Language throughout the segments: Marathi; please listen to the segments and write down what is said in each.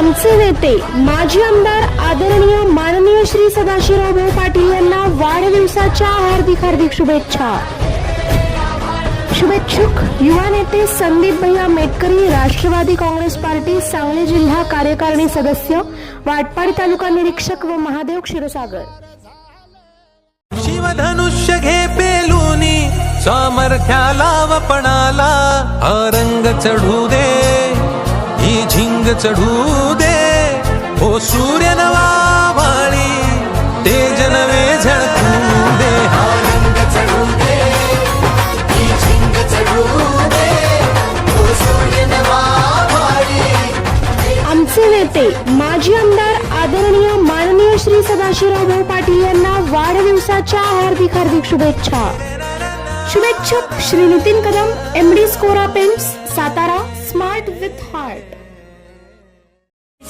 आमचे नेते माजी आमदार आदरणीय माननीय श्री सदाशिवराव भाऊ पाटील यांना वाढदिवसाच्या हार्दिक हार्दिक शुभेच्छा. शुभेच्छुक युवा नेते संदीप भैया मेटकरी राष्ट्रवादी काँग्रेस पार्टी सांगली जिल्हा कार्यकारिणी सदस्य वाटपाडी तालुका निरीक्षक व महादेव क्षीरसागर. शिवधनुष्य घे पेलुनी सामर्थ्याला वपणाला हा रंग चढू दे. चढू दे. हो सूर्य नवा वाळी तेज नवे झळकू दे. रंग चढू दे. झिंग चढू दे. तो सूर्य नवा वारी आमचे नेते माजी आमदार आदरणीय माननीय श्री सदाशिवराव भाऊ पाटील यांना वाढदिवसाच्या हार्दिक हार्दिक शुभेच्छा. शुभेच्छुक Shri Nitin Kadam M D Scora paints Satara smart with heart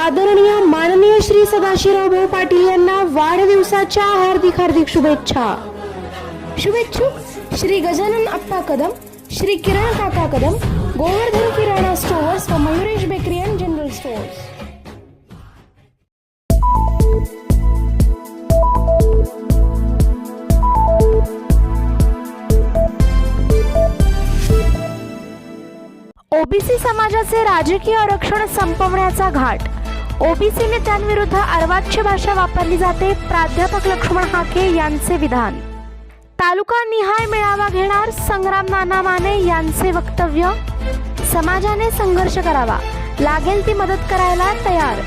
आदरणीय माननीय श्री सदाशिवराव भाऊ पाटील यांना वाढदिवसाच्या हार्दिक हार्दिक शुभेच्छा. शुभेच्छुक श्री गजानन अप्पा कदम श्री किरण काका कदम गोवर्धन किराणा स्टोअर्स व Mayuresh bakery and general stores. OBC समाजाचे राजकीय आरक्षण संपवण्याचा घाट. ओबीसी नेत्यांविरुद्ध अर्वाच्य भाषा वापरली जाते. प्राध्यापक लक्ष्मण हाके यांचे विधान. तालुका निहाय मेळावा घेणार संग्राम नाना माने यांचे वक्तव्य. समाजाने संघर्ष करावा. लागेल ती मदत करायला तयार.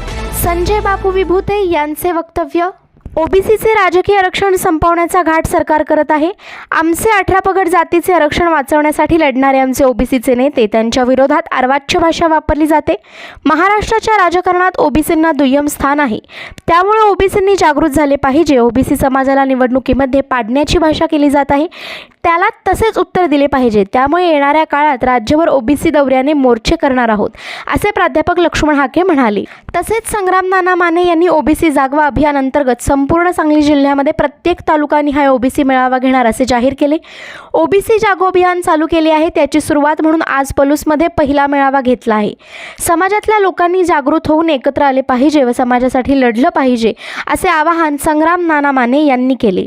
संजय बापू विभूते यांचे वक्तव्य. ओबीसीचे राजकीय आरक्षण संपवण्याचा घाट सरकार करत आहे. आमचे अठरा पगड जातीचे आरक्षण वाचवण्यासाठी लढणारे आमचे ओबीसीचे नेते त्यांच्या विरोधात अर्वाच्य भाषा वापरली जाते. महाराष्ट्राच्या राजकारणात ओबीसींना दुय्यम स्थान आहे. त्यामुळे ओबीसींनी जागृत झाले पाहिजे. ओबीसी समाजाला निवडणुकीमध्ये पाडण्याची भाषा केली जात आहे. त्याला तसेच उत्तर दिले पाहिजे. त्यामुळे येणाऱ्या काळात राज्यभर ओबीसी दौऱ्याने मोर्चे करणार आहोत असे प्राध्यापक लक्ष्मण हाके म्हणाले. तसेच संग्राम नाना माने यांनी ओबीसी जागवा अभियानांतर्गत सम संपूर्ण सांगली जिल्ह्यामध्ये प्रत्येक तालुकानिहाय ओबीसी मेळावा घेणार असे जाहीर केले. ओबीसी जागो अभियान चालू केले आहे त्याची सुरुवात म्हणून आज पलूसमध्ये पहिला मेळावा घेतला आहे. समाजातल्या लोकांनी जागृत होऊन एकत्र आले पाहिजे व समाजासाठी लढलं पाहिजे असे आवाहन संग्राम नाना माने यांनी केले.